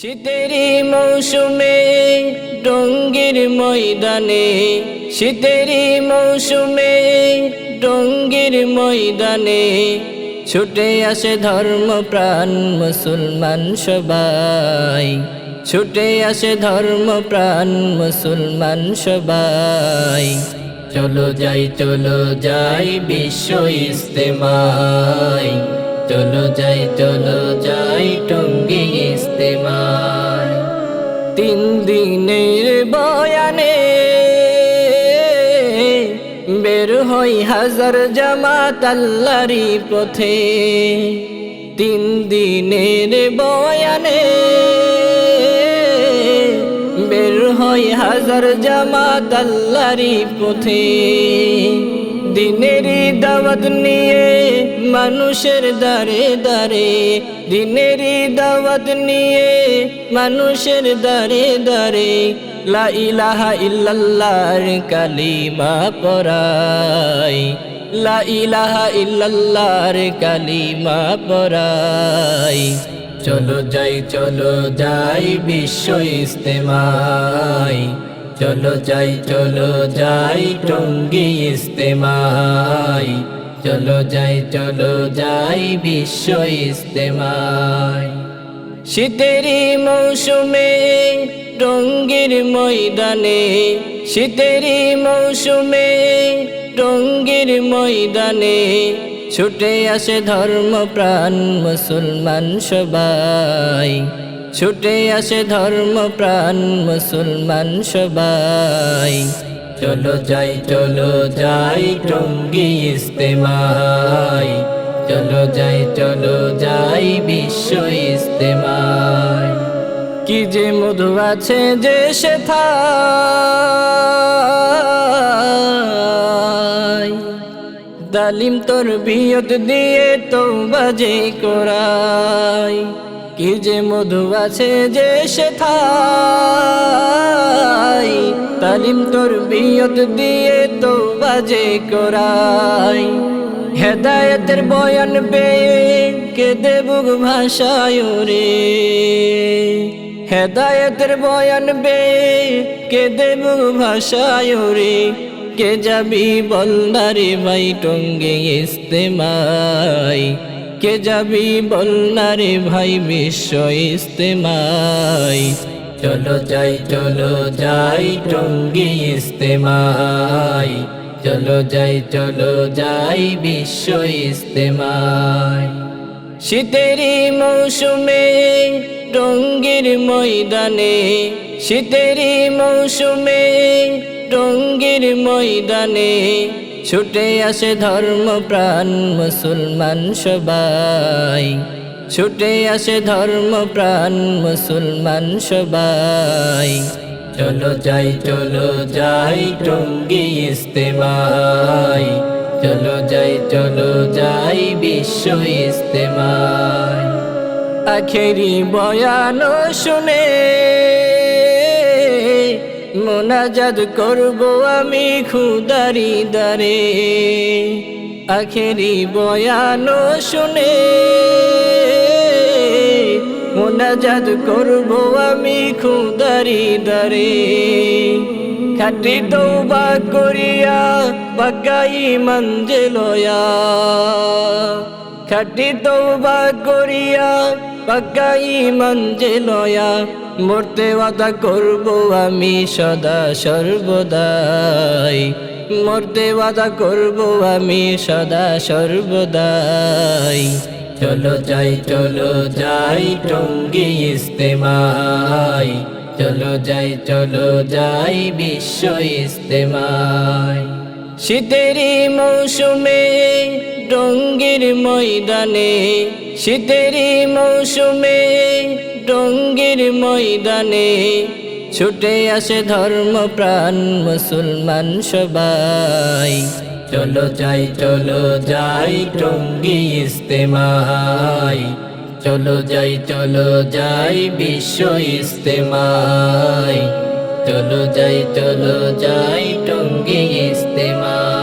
শীতেরি মৌসুমে ডঙ্গির ময়দানে, শীতেরি মৌসুমে ডঙ্গির ময়দানে, ছুটে আসে ধর্ম প্রাণ মুসলমান সবাই। ছুটে আসে ধর্ম প্রাণ মুসলমান সবাই। চলো যাই চলো যাই বিশ্ব ইস্তেমাই চলো যাই চলো যাই টঙ্গি ইস্তেমাই তিন দিনের বয়ানে বের হই হাজার জামাত আল্লাহরি পথে। তিন দিনের বয়ানে বের হই হাজার জামাত আল্লাহরি পথে। দিনেরই দাওয়াত নিয়ে মানুষের দারে দারে দিনেরই দাওয়াত নিয়ে মানুষের দারে দারে লা ইলাহা ইল্লাল্লাহর কালিমা পরাই লা ইলাহা ইল্লাল্লাহর কালিমা পরাই চলো যাই চলো যাই বিশ্ব ইস্তেমাই চলো যাই চলো যাই টঙ্গি ইস্তেমাই চলো যাই চলো যাই বিশ্ব ইস্তেমাই শীতেরি মৌসুমে টঙ্গির ময়দানে শীতেরি মৌসুমে টঙ্গির ময়দানে ছুটে আসে ধর্ম প্রাণ মুসলমান সবাই। ছুটে আসে ধর্ম প্রাণ মুসলমান সবাই। চলো যাই চলো যাই, টঙ্গি ইস্তেমাই চলো যাই চলো যাই, বিশ্ব ইস্তেমাই কি যে মধু আছে যে সে দালিম তোর বিয়ত দিয়ে তো বাজে করাই কি যে মধু আছে যে সে থাই তালিম তোর বিয়ত দিয়ে তো বাজে করাই। হেদায়তের বয়ান পেয়ে কে দেবুক ভাষায় রে হেদায়তের বয়ান পেয়ে কে দেবুক ভাষায় রে কে যাবি বলনারে ভাই টঙ্গে ইস্তেমাই কে যাবি বলনারে ভাই বিশ্ব ইস্তেমাই চলো যাই চলো যাই, টঙ্গি ইস্তেমাই চলো যাই চলো যাই, বিশ্ব ইস্তেমাই শীতেরি মৌসুমে টঙ্গির ময়দানে, শীতেরি মৌসুমে টঙ্গির ময়দানে ছুটে আসে ধর্ম প্রাণ মুসলমান সবাই। ছুটে আসে ধর্ম প্রাণ মুসলমান সবাই। চলো যাই চলো যাই, টঙ্গি ইস্তেমাই চলো যাই চলো যাই, বিশ্ব ইস্তেমাই আখেরি বয়ান শুনে মোনাজাদ করব আমি খুদারি দারে আখেরি বয়ান শুনে মোনাজাদ করব আমি খুদারি দারে খাটি তৌবা করিয়া পাকাই মঞ্জে লয়া। খাটি তৌবা করিয়া পাকাই মঞ্জে লয়া। মরতে বাধা করব আমি সদা সর্বদাই। মরতে বাধা করব আমি সদা সর্বদাই। চলো যাই চলো যাই, টঙ্গি ইস্তেমাই চলো যাই চলো যাই, বিশ্ব ইস্তেমাই শীতেরি মৌসুমে ডঙ্গির ময়দানে, শীতেরি মৌসুমে টঙ্গির ময়দানে ছুটে আসে ধর্ম প্রাণ মুসলমান সবাই। চলো যাই চলো যাই, টঙ্গি ইস্তেমাই চলো যাই চলো যাই, বিশ্ব ইস্তেমাই চলো যাই চলো যাই, টঙ্গি ইস্তেমাই